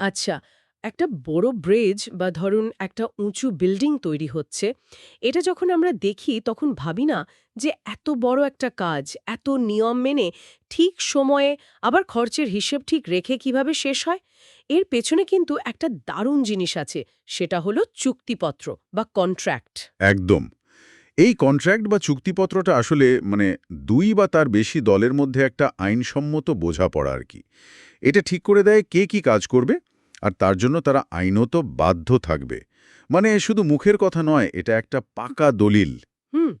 আচ্ছা একটা বড় ব্রিজ বা ধরুন একটা উঁচু বিল্ডিং তৈরি হচ্ছে, এটা যখন আমরা দেখি তখন ভাবি না যে এত বড় একটা কাজ, এত নিয়ম মেনে ঠিক সময়ে আবার খরচের হিসেব ঠিক রেখে কীভাবে শেষ হয়? এর পেছনে কিন্তু একটা দারুণ জিনিস আছে, সেটা হলো চুক্তিপত্র বা কন্ট্রাক্ট একদম। এই কন্ট্রাক্ট বা চুক্তিপত্রটা আসলে মানে দুই বা তার বেশি দলের মধ্যে একটা আইনসম্মত বোঝাপড়া আর কি। এটা ঠিক করে দেয় কে কি কাজ করবে? আর তার জন্য তারা আইনত বাধ্য থাকবে। মানে শুধু মুখের কথা নয় এটা একটা পাকা দলিল। হুম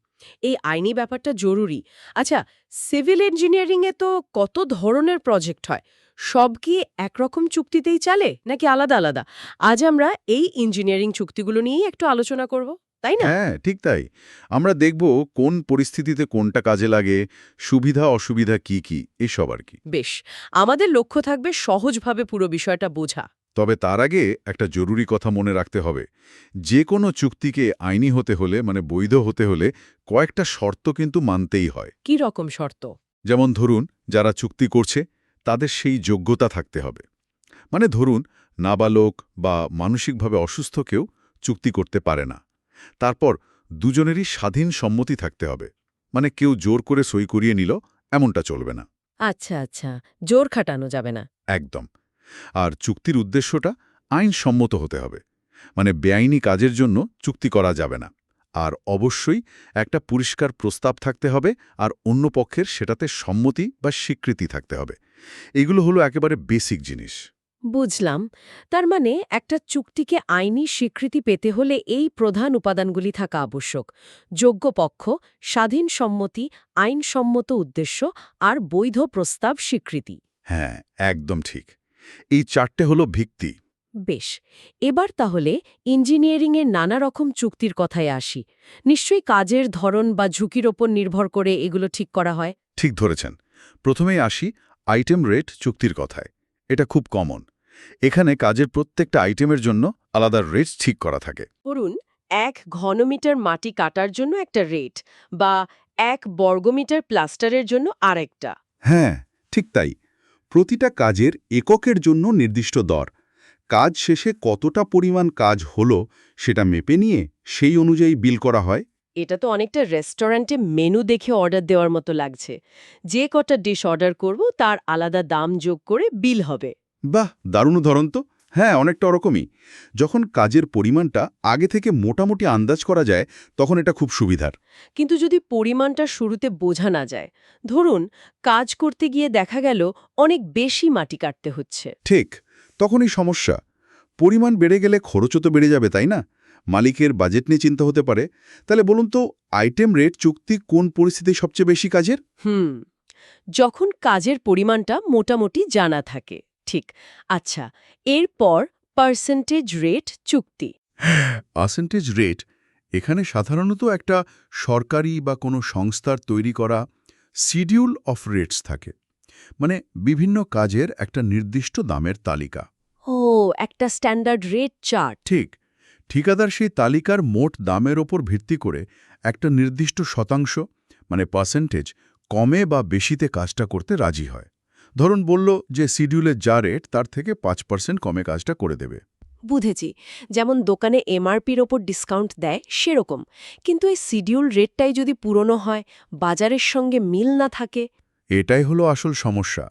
এই আইনি ব্যাপারটা জরুরি। আচ্ছা সিভিল ইঞ্জিনিয়ারিংয়ে তো কত ধরনের প্রজেক্ট হয়? সব কি একরকম চুক্তিতেই চালে নাকি আলাদা আলাদা? আজ আমরা এই ইঞ্জিনিয়ারিং চুক্তিগুলো নিয়েই একটু আলোচনা করব তাই না? হ্যাঁ ঠিক তাই। আমরা দেখব কোন পরিস্থিতিতে কোনটা কাজে লাগে সুবিধা অসুবিধা কি কি এসব আর কি। বেশ আমাদের লক্ষ্য থাকবে সহজভাবে পুরো বিষয়টা বোঝা। তবে তার আগে একটা জরুরি কথা মনে রাখতে হবে। যে কোনো চুক্তিকে আইনি হতে হলে মানে বৈধ হতে হলে কয়েকটা শর্ত কিন্তু মানতেই হয়। কি রকম শর্ত? যেমন ধরুন যারা চুক্তি করছে তাদের সেই যোগ্যতা থাকতে হবে। মানে ধরুন নাবালক বা মানসিকভাবে অসুস্থ কেউ চুক্তি করতে পারে না। তারপর দুজনেরই স্বাধীন সম্মতি থাকতে হবে। মানে কেউ জোর করে সই করিয়ে নিল এমনটা চলবে না। আচ্ছা আচ্ছা জোর খাটানো যাবে না। একদম। আর চুক্তির উদ্দেশ্যটা আইনসম্মত হতে হবে। মানে বেআইনি কাজের জন্য চুক্তি করা যাবে না। আর অবশ্যই একটা পরিষ্কার প্রস্তাব থাকতে হবে আর অন্য পক্ষের সেটাতে সম্মতি বা স্বীকৃতি থাকতে হবে। এগুলো হলো একেবারে বেসিক জিনিস। বুঝলাম। তার মানে একটা চুক্তিকে আইনি স্বীকৃতি পেতে হলে এই প্রধান উপাদানগুলি থাকা আবশ্যক। যোগ্য পক্ষ স্বাধীন সম্মতি আইনসম্মত উদ্দেশ্য আর বৈধ প্রস্তাব স্বীকৃতি। হ্যাঁ একদম ঠিক। এই চারটে হলো ভিত্তি। বেশ এবার তাহলে ইঞ্জিনিয়ারিংয়ের নানা রকম চুক্তির কথায় আসি। নিশ্চয়ই কাজের ধরন বা ঝুঁকির ওপর নির্ভর করে এগুলো ঠিক করা হয়। ঠিক ধরেছেন। প্রথমেই আসি আইটেম রেট চুক্তির কথায়। এটা খুব কমন। এখানে কাজের প্রত্যেকটা আইটেমের জন্য আলাদা রেট ঠিক করা থাকে। ধরুন এক ঘনমিটার মাটি কাটার জন্য একটা রেট বা এক বর্গমিটার প্লাস্টারের জন্য আরেকটা। হ্যাঁ ঠিক তাই। প্রতিটা কাজের এককের জন্য নির্দিষ্ট দর। কাজ শেষে কতটা পরিমাণ কাজ হলো সেটা মেপে নিয়ে সেই অনুযায়ী বিল করা হয়। এটা তো অনেকটা রেস্টুরেন্টে মেনু দেখে অর্ডার দেওয়ার মতো লাগছে। যে কটা ডিশ অর্ডার করব তার আলাদা দাম যোগ করে বিল হবে। বাহ! দারুণ ধরন তো। হ্যাঁ অনেকটা ওরকমই। যখন কাজের পরিমাণটা আগে থেকে মোটামুটি আন্দাজ করা যায় তখন এটা খুব সুবিধার। কিন্তু যদি পরিমাণটা শুরুতে বোঝা না যায় ধরুন কাজ করতে গিয়ে দেখা গেল অনেক বেশি মাটি কাটতে হচ্ছে। ঠিক তখনই সমস্যা। পরিমাণ বেড়ে গেলে খরচও তো বেড়ে যাবে তাই না? মালিকের বাজেট নিয়ে চিন্তা হতে পারে। তাহলে বলুন তো আইটেম রেট চুক্তি কোন পরিস্থিতি সবচেয়ে বেশি কাজের? হুম যখন কাজের পরিমাণটা মোটামুটি জানা থাকে। ঠিক। আচ্ছা এরপর পার্সেন্টেজ রেট চুক্তি। পার্সেন্টেজ রেট এখানে সাধারণত একটা সরকারি বা কোনো সংস্থার তৈরি করা শিডিউল অফ রেটস থাকে। মানে বিভিন্ন কাজের একটা নির্দিষ্ট দামের তালিকা। ও একটা স্ট্যান্ডার্ড রেট চার্ট ঠিক ঠিকাদার সেই তালিকার মোট দামের ওপর ভিত্তি করে একটা নির্দিষ্ট শতাংশ মানে পার্সেন্টেজ কমে বা বেশিতে কাজটা করতে রাজি হয়। ধরুন বলল যে শিডিউলের যা রেট তার থেকে পাঁচ পার্সেন্ট কমে কাজটা করে দেবে। বুঝেছি। যেমন দোকানে এমআরপির ওপর ডিসকাউন্ট দেয় সেরকম। কিন্তু এই শিডিউল রেটটাই যদি পুরনো হয় বাজারের সঙ্গে মিল না থাকে। এটাই হলো আসল সমস্যা।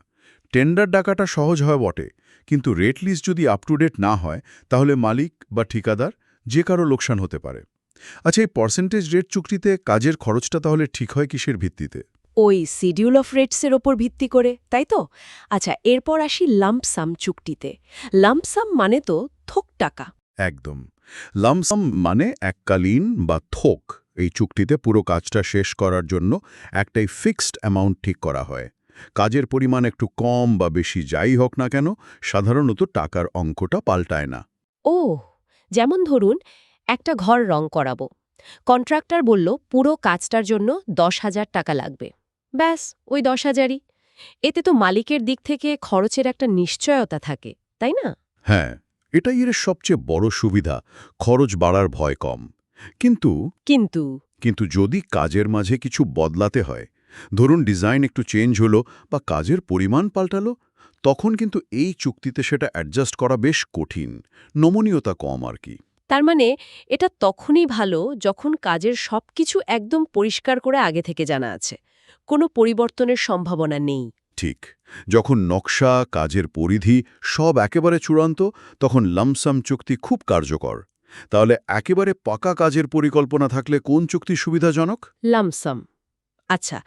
টেন্ডার ডাকাটা সহজ হয় বটে কিন্তু রেট লিস্ট যদি আপ টু ডেট না হয় তাহলে মালিক বা ঠিকাদার যে কারও লোকসান হতে পারে। আচ্ছা এই পার্সেন্টেজ রেট চুক্তিতে কাজের খরচটা তাহলে ঠিক হয় কিসের ভিত্তিতে? ওই শিডিউল অফ রেটসের ওপর ভিত্তি করে তাই তো? আচ্ছা এরপর আসি লাম্পসাম চুক্তিতে। লাম্পসাম মানে তো থোক টাকা। একদম। লামসাম মানে এককালীন বা থোক। এই চুক্তিতে পুরো কাজটা শেষ করার জন্য একটাই ফিক্সড অ্যামাউন্ট ঠিক করা হয়। কাজের পরিমাণ একটু কম বা বেশি যাই হোক না কেন সাধারণত টাকার অঙ্কটা পাল্টায় না। ও যেমন ধরুন একটা ঘর রং করাবো। কন্ট্রাক্টর বলল পুরো কাজটার জন্য দশ হাজার টাকা লাগবে। ব্যাস ওই দশ হাজারই। এতে তো মালিকের দিক থেকে খরচের একটা নিশ্চয়তা থাকে তাই না? হ্যাঁ এটাই এর সবচেয়ে বড় সুবিধা খরচ বাড়ার ভয় কম। কিন্তু কিন্তু কিন্তু যদি কাজের মাঝে কিছু বদলাতে হয় ধরুন ডিজাইন একটু চেঞ্জ হলো বা কাজের পরিমাণ পাল্টালো তখন কিন্তু এই চুক্তিতে সেটা অ্যাডজাস্ট করা বেশ কঠিন নমনীয়তা কম আর কি। তার মানে এটা তখনই ভালো যখন কাজের সবকিছু একদম পরিষ্কার করে আগে থেকে জানা আছে। কোনো পরিবর্তনের সম্ভাবনা নেই। ঠিক। যখন নকশা কাজের পরিধি সব একেবারে চূড়ান্ত তখন লামসাম চুক্তি খুব কার্যকর। তাহলে একেবারে পাকা কাজের পরিকল্পনা থাকলে কোন চুক্তি সুবিধাজনক? লামসাম। আচ্ছা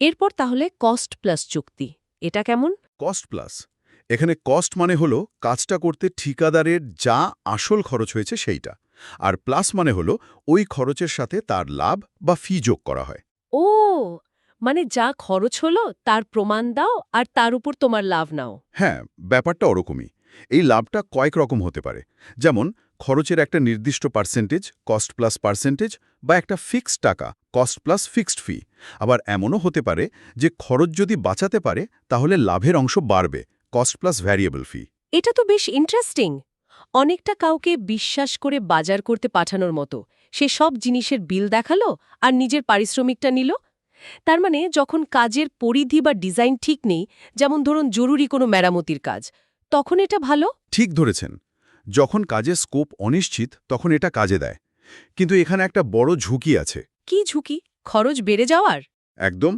এরপর তাহলে কস্ট প্লাস চুক্তি। এটা কেমন? Cost plus. এখানে কস্ট মানে হলো কাজটা করতে ঠিকাদারের যা আসল খরচ হয়েছে সেইটা। আর প্লাস মানে হলো ওই খরচের সাথে তার লাভ বা ফি যোগ করা হয়। ও মানে যা খরচ হলো তার প্রমাণ দাও আর তার উপর তোমার লাভ নাও। হ্যাঁ ব্যাপারটা ওরকমই। এই লাভটা কয়েক রকম হতে পারে। যেমন খরচের একটা নির্দিষ্ট পার্সেন্টেজ কস্ট প্লাস পার্সেন্টেজ বা একটা ফিক্সড টাকা কস্ট প্লাস ফিক্সড ফি আবার এমনও হতে পারে যে খরচ যদি বাঁচাতে পারে তাহলে লাভের অংশ বাড়বে কস্ট প্লাস ভ্যারিয়েবল ফি এটা তো বেশ ইন্টারেস্টিং অনেকটা কাউকে বিশ্বাস করে বাজার করতে পাঠানোর মতো। সে সব জিনিসের বিল দেখাল আর নিজের পারিশ্রমিকটা নিল তার মানে যখন কাজের পরিধি বা ডিজাইন ঠিক নেই যেমন ধরুন জরুরি কোনো মেরামতির কাজ তখন এটা ভালো? ঠিক ধরেছেন। যখন কাজের স্কোপ অনিশ্চিত তখন এটা কাজে দেয়। কিন্তু এখানে একটা বড় ঝুঁকি আছে। কি ঝুঁকি? খরচ বেড়ে যাওয়ার? একদম।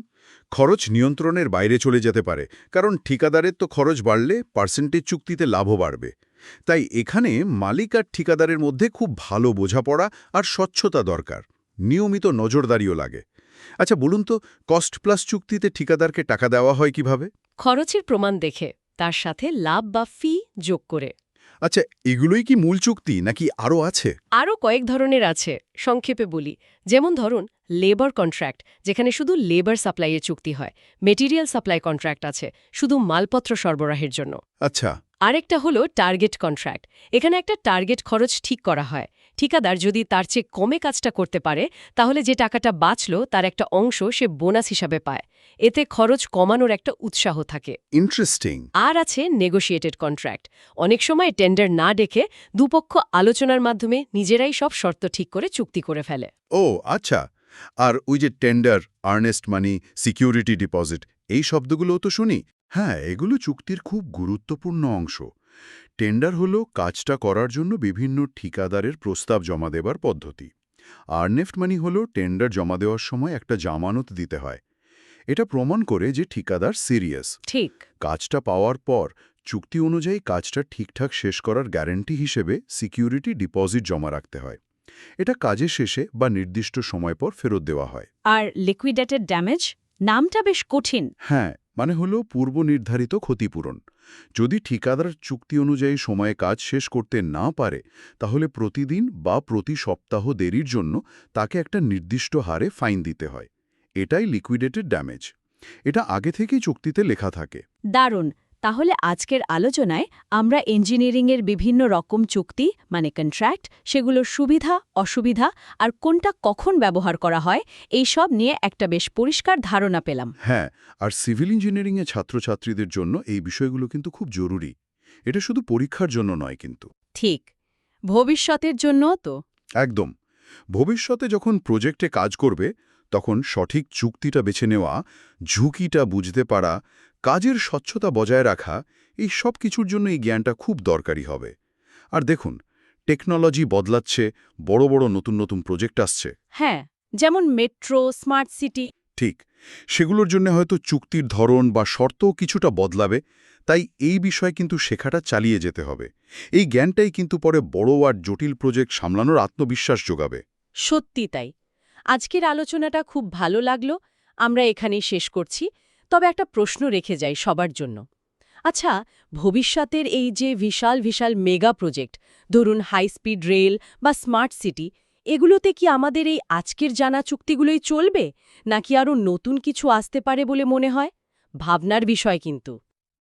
খরচ নিয়ন্ত্রণের বাইরে চলে যেতে পারে কারণ ঠিকাদারের তো খরচ বাড়লে পার্সেন্টেজ চুক্তিতে লাভও বাড়বে। তাই এখানে মালিক আর ঠিকাদারের মধ্যে খুব ভালো বোঝাপড়া আর স্বচ্ছতা দরকার। নিয়মিত নজরদারিও লাগে। আচ্ছা বলুন তো কস্ট প্লাস চুক্তিতে ঠিকাদারকে টাকা দেওয়া হয় কীভাবে? খরচের প্রমাণ দেখে তার সাথে লাভ বা ফি যোগ করে। আচ্ছা এগুলোই কি মূল চুক্তি নাকি আরও আছে? আরও কয়েক ধরনের আছে সংক্ষেপে বলি। যেমন ধরুন লেবার কন্ট্রাক্ট যেখানে শুধু লেবার সাপ্লাইয়ের চুক্তি হয়। মেটেরিয়াল সাপ্লাই কন্ট্রাক্ট আছে শুধু মালপত্র সরবরাহের জন্য। আচ্ছা। আরেকটা হলো টার্গেট কন্ট্রাক্ট এখানে একটা টার্গেট খরচ ঠিক করা হয়। ঠিকাদার যদি তার চেয়ে কমে কাজটা করতে পারে তাহলে যে টাকাটা বাঁচল তার একটা অংশ সে বোনাস হিসাবে পায়। এতে খরচ কমানোর একটা উৎসাহ থাকে। ইন্টারেস্টিং আর আছে নেগোশিয়েটেড কন্ট্রাক্ট অনেক সময় টেন্ডার না ডেকে দুপক্ষ আলোচনার মাধ্যমে নিজেরাই সব শর্ত ঠিক করে চুক্তি করে ফেলে। ও আচ্ছা। আর ওই যে tender earnest money security deposit এই শব্দগুলোও তো শুনি। হ্যাঁ এগুলো চুক্তির খুব গুরুত্বপূর্ণ অংশ। টেন্ডার হল কাজটা করার জন্য বিভিন্ন ঠিকাদারের প্রস্তাব জমা দেবার পদ্ধতি। আর্নেফট মানি হল টেন্ডার জমা দেওয়ার সময় একটা জামানত দিতে হয়। এটা প্রমাণ করে যে ঠিকাদার সিরিয়াস। ঠিক। কাজটা পাওয়ার পর চুক্তি অনুযায়ী কাজটা ঠিকঠাক শেষ করার গ্যারেন্টি হিসেবে সিকিউরিটি ডিপোজিট জমা রাখতে হয়। এটা কাজের শেষে বা নির্দিষ্ট সময় পর ফেরত দেওয়া হয়। আর লিকুইডেটেড ড্যামেজ? নামটা বেশ কঠিন। হ্যাঁ মানে হল পূর্ব নির্ধারিত ক্ষতিপূরণ। যদি ঠিকাদার চুক্তি অনুযায়ী সময়ে কাজ শেষ করতে না পারে, তাহলে প্রতিদিন বা প্রতি সপ্তাহ দেরির জন্য তাকে একটা নির্দিষ্ট হারে ফাইন দিতে হয়। এটাই লিকুইডেটেড ড্যামেজ। এটা আগে থেকেই চুক্তিতে লেখা থাকে। দারুণ! তাহলে আজকের আলোচনায় আমরা ইঞ্জিনিয়ারিংয়ের বিভিন্ন রকম চুক্তি মানে কন্ট্রাক্ট সেগুলোর সুবিধা অসুবিধা আর কোনটা কখন ব্যবহার করা হয় এই সব নিয়ে একটা বেশ পরিষ্কার ধারণা পেলাম। হ্যাঁ আর সিভিল ইঞ্জিনিয়ারিংয়ে ছাত্রছাত্রীদের জন্য এই বিষয়গুলো কিন্তু খুব জরুরি। এটা শুধু পরীক্ষার জন্য নয় কিন্তু। ঠিক। ভবিষ্যতের জন্য তো। একদম। ভবিষ্যতে যখন প্রজেক্টে কাজ করবে তখন সঠিক চুক্তিটা বেছে নেওয়া ঝুঁকিটা বুঝতে পারা কাজের স্বচ্ছতা বজায় রাখা এই সব কিছুর জন্য এই জ্ঞানটা খুব দরকারি হবে। আর দেখুন টেকনোলজি বদলাচ্ছে বড় বড় নতুন নতুন প্রজেক্ট আসছে। হ্যাঁ যেমন মেট্রো স্মার্ট সিটি। ঠিক সেগুলোর জন্য হয়তো চুক্তির ধরন বা শর্তও কিছুটা বদলাবে তাই এই বিষয়ে কিন্তু শেখাটা চালিয়ে যেতে হবে। এই জ্ঞানটাই কিন্তু পরে বড় আর জটিল প্রজেক্ট সামলানোর আত্মবিশ্বাস যোগাবে। সত্যি তাই। আজকের আলোচনাটা খুব ভালো লাগল। আমরা এখানেই শেষ করছি। তবে একটা প্রশ্ন রেখে যাই সবার জন্য। আচ্ছা ভবিষ্যতের এই যে বিশাল বিশাল মেগা প্রজেক্ট, ধরুন হাই স্পিড রেল বা স্মার্ট সিটি এগুলোতে কি আমাদের এই আজকের জানা চুক্তিগুলোই চলবে? নাকি আরও নতুন কিছু আসতে পারে বলে মনে হয়? ভাবনার বিষয় কিন্তু।